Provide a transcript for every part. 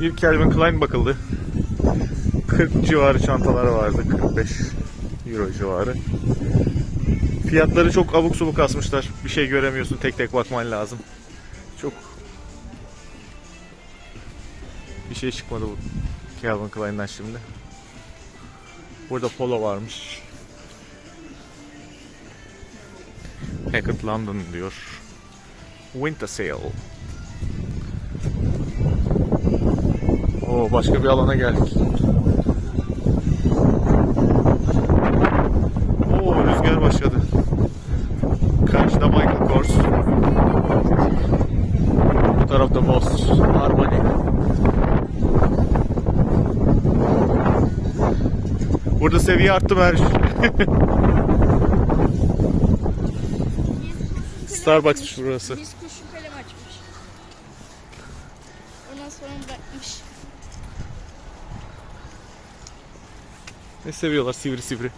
Bir Calvin Klein bakıldı. 40 civarı çantaları vardı. 45 euro civarı. Fiyatları çok abuk subuk asmışlar. Bir şey göremiyorsun. Tek tek bakman lazım. Çok bir şey çıkmadı bu Calvin Klein'den şimdi. Burada polo varmış. Hackett London diyor. Winter Sale. Oo başka bir alana geldik. Oo rüzgar başladı. Karşıda Michael Kors. Bu tarafta Boss, Armani. Burada seviye arttı Merş. Starbucks'mış burası. Biz kuşu kalem açmış. Ondan sonra bırakmış. Ne seviyorlar sivri sivri.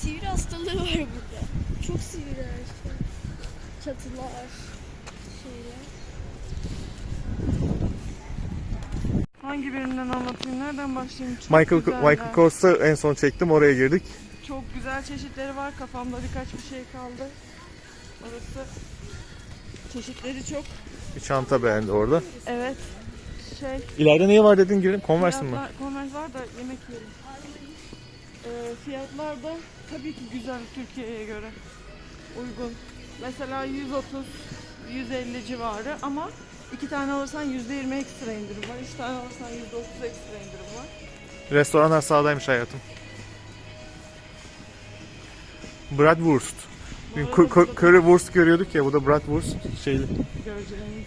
Sivri hastalığı var burada. Çok sivriler işte. Çatılar. Şeyler. Hangi birinden anlatayım? Nereden başlayayım? Çok Michael güzeller. Michael Kors'ta en son çektim oraya girdik. Çok güzel çeşitleri var. Kafamda birkaç bir şey kaldı. Orası çeşitleri çok. Bir çanta beğendi orada. Evet. Şey, İleride ne var dedin girelim. Converse fiyatlar, Converse var da yemek yiyelim. Ee, fiyatlar da tabii ki güzel Türkiye'ye göre. Uygun. Mesela 130, 150 civarı ama iki tane alırsan %20 ekstra indirim var. Üç tane alırsan %30 ekstra indirim var. Restoranlar sağdaymış hayatım. Bratwurst. Dün ku- burada Currywurst görüyorduk ya bu da Bratwurst şeyli. Göreceğiniz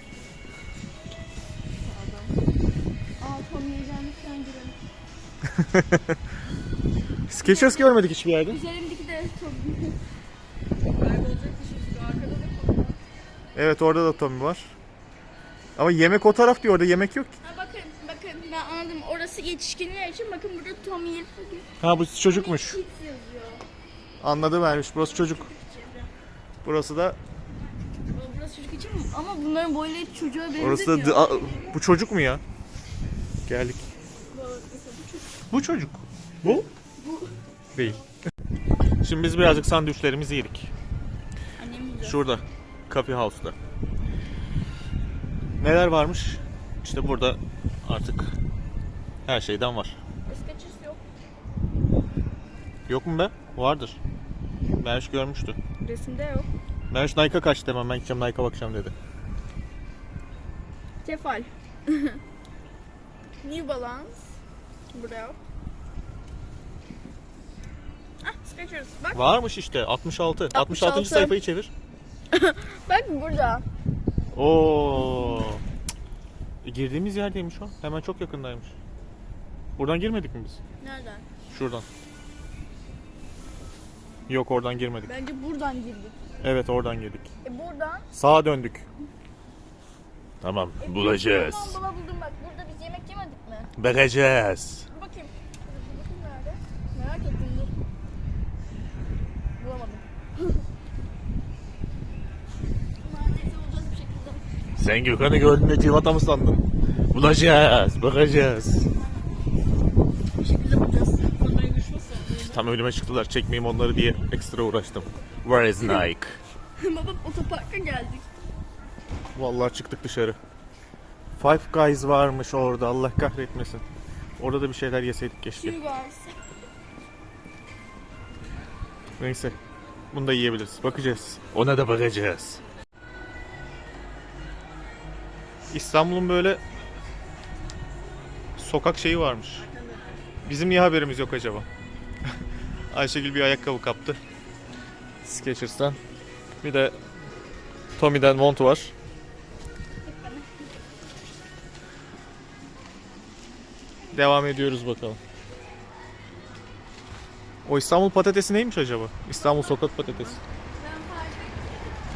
Tom yiyeceğimizden girelim. Skechers görmedik hiçbir yerde. Üzerimdeki de Tom. Evet orada da Tommy var. Ama yemek o taraf diyor orada yemek yok. ki. Ha bakın bakın ben anladım. Orası yetişkinler için bakın burada Tom Yelp Ha bu çocukmuş. Kids yazıyor. Anladı vermiş. Burası çocuk. Burası da Burası çocuk için mi? Ama bunların boyları çocuğa benzemiyor. orası da bu çocuk mu ya? Geldik. Bu çocuk. Bu? Değil. Şimdi biz birazcık sandviçlerimizi yedik. Annem. Şurada. Coffee House'da. Neler varmış? İşte burada artık her şeyden var. Eskachers yok. Yok mu be? Vardır. Merş görmüştü. Resimde yok. Merş Nike'a kaçtı hemen ben gideceğim Nike'a bakacağım dedi. Tefal. New Balance. Burada yok. Ah Skechers. Bak. Varmış işte 66. 66. 66. sayfayı çevir. Bak burada. Oo. E, girdiğimiz yerdeymiş o. Hemen çok yakındaymış. Buradan girmedik mi biz? Nereden? Şuradan. Yok oradan girmedik. Bence buradan girdik. Evet oradan girdik. E buradan. Sağa döndük. Tamam bulacağız. Tamam buldum bak. Burada biz yemek yemedik mi? Bakacağız. Dur bakayım. Dur bakayım nerede? Merak ettim dur. Bulamadım. Neredeyse bulacağız bir şekilde. Sen Gökhan'ı gördüğünde civata mı sandın? Bulacağız, bakacağız. Bir şekilde bulacağız. Tam önüme çıktılar çekmeyeyim onları diye ekstra uğraştım. Where is Nike? baba otoparka geldik. Vallahi çıktık dışarı. Five Guys varmış orada Allah kahretmesin. Orada da bir şeyler yeseydik keşke. Neyse. Bunu da yiyebiliriz. Bakacağız. Ona da bakacağız. İstanbul'un böyle sokak şeyi varmış. Bizim niye haberimiz yok acaba? Ayşegül bir ayakkabı kaptı. Skechers'tan. Bir de Tommy'den mont var. Devam ediyoruz bakalım. O İstanbul patatesi neymiş acaba? İstanbul sokak patatesi.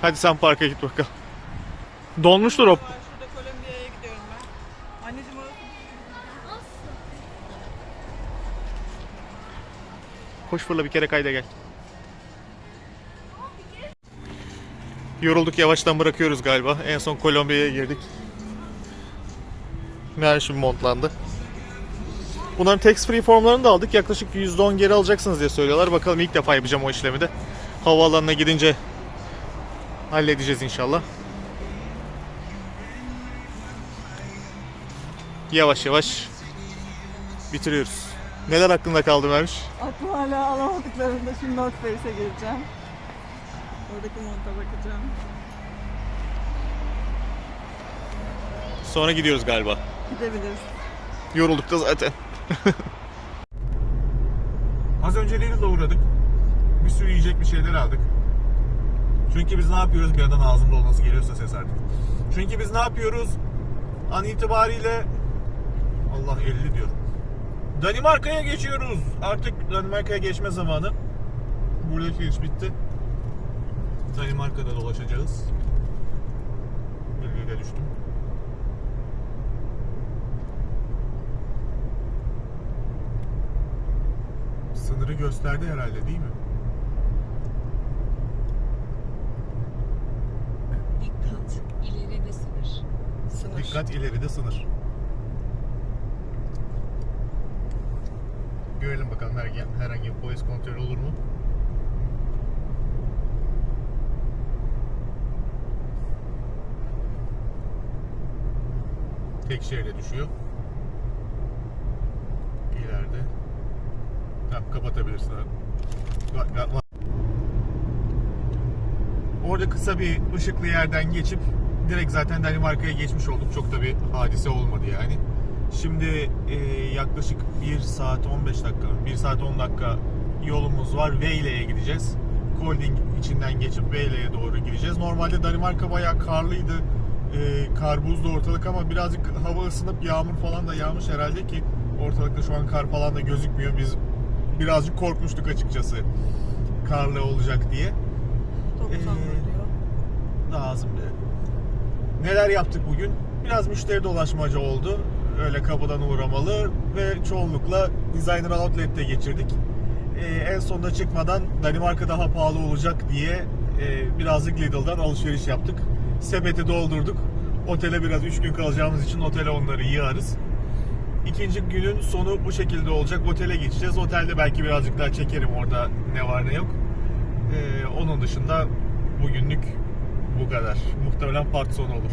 Hadi sen parka git bakalım. Donmuştur o. Şurada Kolombiya'ya gidiyorum ben. Anneciğim orası Koş fırla bir kere kayda gel. Yorulduk yavaştan bırakıyoruz galiba. En son Kolombiya'ya girdik. Meğer şimdi montlandı. Bunların tax free formlarını da aldık. Yaklaşık %10 geri alacaksınız diye söylüyorlar. Bakalım ilk defa yapacağım o işlemi de. Havaalanına gidince halledeceğiz inşallah. Yavaş yavaş bitiriyoruz. Neler aklında kaldı Mermiş? Aklım hala alamadıklarında şimdi North Face'e gireceğim. Oradaki monta bakacağım. Sonra gidiyoruz galiba. Gidebiliriz. Yorulduk da zaten. Az önce Lidl'e uğradık. Bir sürü yiyecek bir şeyler aldık. Çünkü biz ne yapıyoruz? Bir yandan ağzımda olması geliyorsa ses artık. Çünkü biz ne yapıyoruz? An itibariyle Allah 50 diyor. Danimarka'ya geçiyoruz. Artık Danimarka'ya geçme zamanı. Buradaki iş bitti. Danimarka'da dolaşacağız. Bilgiyle düştüm. Sınırı gösterdi herhalde değil mi? Dikkat, ileride sınır. Sınır. Dikkat ileride sınır. Görelim bakalım herhangi, herhangi bir polis kontrolü olur mu? Tek şehirde düşüyor. İleride. Tamam kapatabilirsin abi. Orada kısa bir ışıklı yerden geçip direkt zaten Danimarka'ya geçmiş olduk. Çok da bir hadise olmadı yani. Şimdi e, yaklaşık 1 saat 15 dakika, 1 saat 10 dakika yolumuz var. Vejle'ye gideceğiz. Kolding içinden geçip Vejle'ye doğru gideceğiz. Normalde Danimarka bayağı karlıydı. E, kar buzlu ortalık ama birazcık hava ısınıp yağmur falan da yağmış herhalde ki ortalıkta şu an kar falan da gözükmüyor. Biz birazcık korkmuştuk açıkçası karlı olacak diye. 90 Ee, diyor. lazım. Neler yaptık bugün? Biraz müşteri dolaşmaca oldu. Öyle kapıdan uğramalı ve çoğunlukla Designer Outlet'te geçirdik. Ee, en sonunda çıkmadan Danimarka daha pahalı olacak diye e, birazcık Lidl'dan alışveriş yaptık. Sepeti doldurduk. Otele biraz 3 gün kalacağımız için otele onları yığarız. İkinci günün sonu bu şekilde olacak. Otele geçeceğiz. Otelde belki birazcık daha çekerim orada ne var ne yok. Ee, onun dışında bugünlük bu kadar. Muhtemelen part sonu olur.